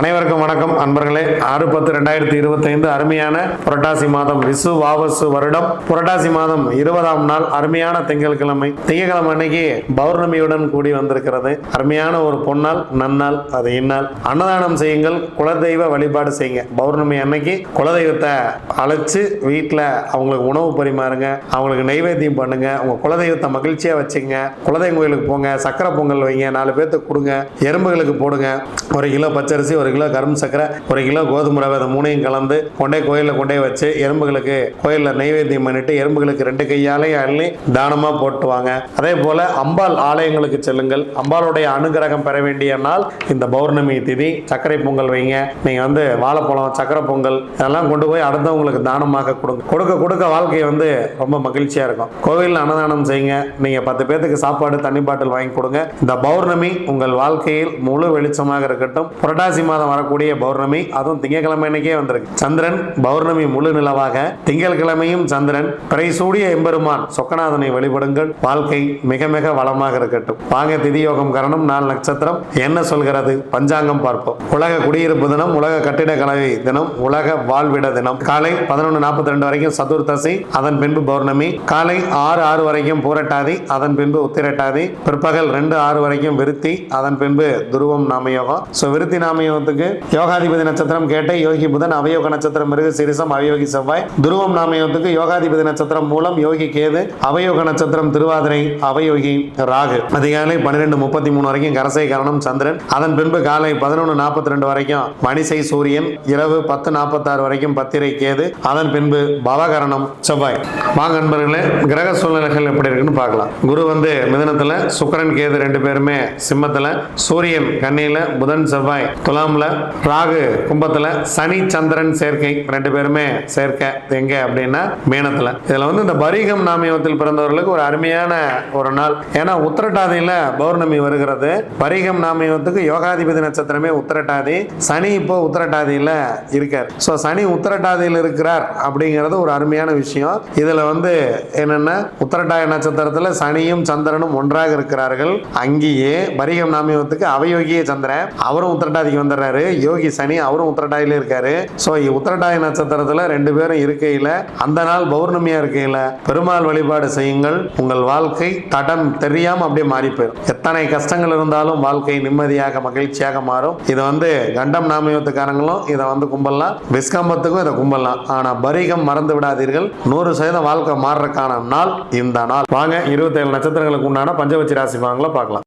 அனைவருக்கும் வணக்கம். அன்பர்களே ஆறு பத்து ரெண்டாயிரத்தி இருபத்தைந்து அருமையான புரட்டாசி மாதம் விசு வாவசு வருடம். புரட்டாசி மாதம் இருபதாம் நாள் அருமையான திங்கட்கிழமை. திங்கட்கிழமை அன்னைக்கு பௌர்ணமியுடன் கூடி வந்திருக்கிறது. அருமையான ஒரு பொன்னால் நன்னால் அது இந்நாள். அன்னதானம் செய்யுங்கள் குலதெய்வ வழிபாடு செய்யுங்க. பௌர்ணமி அன்னைக்கு குலதெய்வத்தை அழைச்சு வீட்டில் அவங்களுக்கு உணவு பரிமாறுங்க. அவங்களுக்கு நைவேத்தியம் பண்ணுங்க. உங்க குலதெய்வத்தை மகிழ்ச்சியா வச்சுங்க. குலதெய்வம் கோயிலுக்கு போங்க. சக்கரை பொங்கல் வைங்க. நாலு பேர்த்துக்கு கொடுங்க. எறும்புகளுக்கு போடுங்க. ஒரு கிலோ பச்சரிசி ஒரு கிலோ கரும்பு சக்கரை ஒரு கிலோ கோதுமை ரவை அதை மூணையும் கலந்து கொண்டே கோயிலில் கொண்டே வச்சு எறும்புகளுக்கு கோயிலில் நைவேத்தியம் பண்ணிட்டு எறும்புகளுக்கு ரெண்டு கையாலையும் அள்ளி தானமாக போட்டுவாங்க. அதே போல் அம்பாள் ஆலயங்களுக்கு செல்லுங்கள். அம்பாளுடைய அனுகிரகம் பெற வேண்டிய நாள் இந்த பௌர்ணமி திதி. சர்க்கரை பொங்கல் வைங்க. நீங்கள் வந்து வாழைப்பழம் சக்கரை பொங்கல் இதெல்லாம் கொண்டு போய் அடுத்தவங்களுக்கு தானமாக கொடுங்க. கொடுக்க கொடுக்க வாழ்க்கை வந்து ரொம்ப மகிழ்ச்சியாக இருக்கும். கோவிலில் அன்னதானம் செய்யுங்க. நீங்கள் பத்து பேர்த்துக்கு சாப்பாடு தண்ணி பாட்டில் வாங்கி கொடுங்க. இந்த பௌர்ணமி உங்கள் வாழ்க்கையில் முழு வெளிச்சமாக இருக்கட்டும். புரட்டாசி மாதம் மாதம் வரக்கூடிய பௌர்ணமி அதுவும் திங்கட்கிழமை அன்னைக்கே வந்திருக்கு. சந்திரன் பௌர்ணமி முழு நிலவாக திங்கட்கிழமையும் சந்திரன் பிறைசூடிய எம்பெருமான் சொக்கநாதனை வழிபடுங்கள். வாழ்க்கை மிக மிக வளமாக இருக்கட்டும். வாங்க திதியோகம் கரணம் நாள் நட்சத்திரம். என்ன சொல்கிறது? பஞ்சாங்கம் பார்ப்போம். உலக குடியிருப்பு தினம் உலக கட்டிட கலவை தினம் உலக வாழ்விட தினம். காலை பதினொன்று நாற்பத்தி ரெண்டு வரைக்கும் சதுர்த்தசி அதன் பின்பு பௌர்ணமி. காலை ஆறு ஆறு வரைக்கும் பூரட்டாதி அதன் பின்பு உத்திரட்டாதி. பிற்பகல் ரெண்டு ஆறு வரைக்கும் விருத்தி அதன் பின்பு துருவம் நாமயோகம். ஸோ விருத்தி நாமயோகத்துக்கு யோகாதிபதி நட்சத்திரம் கேட்டை யோகி புதன் அவயோக நட்சத்திரம் மிருக சிரிசம் அவயோகி செவ்வாய். துருவம் நாமயோகத்துக்கு யோகாதிபதி நட்சத்திரம் மூலம் யோகி கேது அவயோக நட்சத்திரம் திருவாதிரை அவயோகி ராகு. அதிகாலை பன்னிரெண்டு முப்பத்தி மூணு வரைக்கும் கரசை கரணம் சந்திரன். அதன் பின்பு காலை பதினொன்று நாற்பத்தி ரெண்டு வரைக்கும் மணிசை சூரியன் இரவு பத்து நாற்பத்தாறு வரைக்கும் பத்திரை கேது அதன் பின்பு பவகரணம் செவ்வாய். வாங்க நண்பர்களே கிரக சூழ்நிலைகள் எப்படி இருக்குன்னு பார்க்கலாம். குரு வந்து மிதனத்தில் சுக்கரன் கேது ரெண்டு பேருமே சிம்மத்தில் சூரியன் கண்ணியில் புதன் செவ்வாய் துலாம் துலாம்ல ராகு கும்பத்துல சனி சந்திரன் சேர்க்கை ரெண்டு பேருமே சேர்க்கை. எங்க அப்படின்னா மீனத்துல. இதுல வந்து இந்த பரிகம் நாமியத்தில் பிறந்தவர்களுக்கு ஒரு அருமையான ஒரு நாள். ஏன்னா உத்திரட்டாதியில பௌர்ணமி வருகிறது. பரிகம் நாமியத்துக்கு யோகாதிபதி நட்சத்திரமே உத்திரட்டாதி. சனி இப்போ உத்திரட்டாதியில இருக்கார். ஸோ சனி உத்திரட்டாதியில் இருக்கிறார் அப்படிங்கிறது ஒரு அருமையான விஷயம். இதுல வந்து என்னன்னா உத்திரட்டாய நட்சத்திரத்துல சனியும் சந்திரனும் ஒன்றாக இருக்கிறார்கள். அங்கேயே பரிகம் நாமியத்துக்கு அவயோகிய சந்திரன். அவரும் உத்திரட்டாதிக்கு வந்துடுறாரு யோகி சனி அவரும் உத்தரடாயில இருக்காரு. ஸோ உத்தரடாய நட்சத்திரத்துல ரெண்டு பேரும் இருக்கையில அந்த நாள் பௌர்ணமியா இருக்கையில பெருமாள் வழிபாடு செய்யுங்கள். உங்கள் வாழ்க்கை தடம் தெரியாம அப்படியே மாறி போயிடும் எத்தனை கஷ்டங்கள் இருந்தாலும் வாழ்க்கை நிம்மதியாக மகிழ்ச்சியாக மாறும். இது வந்து கண்டம் நாமயத்துக்காரங்களும் இதை வந்து கும்பலாம். விஸ்கம்பத்துக்கும் இதை கும்பலாம். ஆனா பரிகம் மறந்து விடாதீர்கள். நூறு சதவீதம் வாழ்க்கை மாறுறதுக்கான நாள் இந்த நாள். வாங்க இருபத்தேழு நட்சத்திரங்களுக்கு உண்டான பஞ்சவச்சி ராசி பாகங்களை பார்க்கலாம்.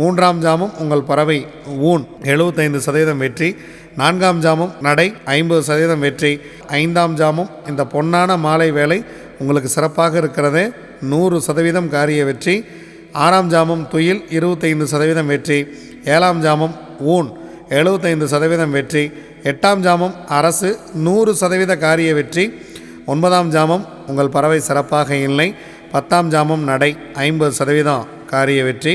மூன்றாம் ஜாமம் உங்கள் பறவை ஊன். எழுபத்தைந்து சதவீதம் வெற்றி. நான்காம் ஜாமம் நடை ஐம்பது சதவீதம் வெற்றி. ஐந்தாம் ஜாமம் இந்த பொன்னான மாலை வேலை உங்களுக்கு சிறப்பாக இருக்கிறது. நூறு சதவீதம் காரிய வெற்றி. ஆறாம் ஜாமம் துயில் இருபத்தைந்து சதவீதம் வெற்றி. ஏழாம் ஜாமம் ஊன் எழுபத்தைந்து சதவீதம் வெற்றி. எட்டாம் ஜாமம் அரசு நூறு சதவீத காரிய வெற்றி. ஒன்பதாம் ஜாமம் உங்கள் பறவை சிறப்பாக இல்லை. பத்தாம் ஜாமம் நடை ஐம்பது சதவீதம் காரிய வெற்றி.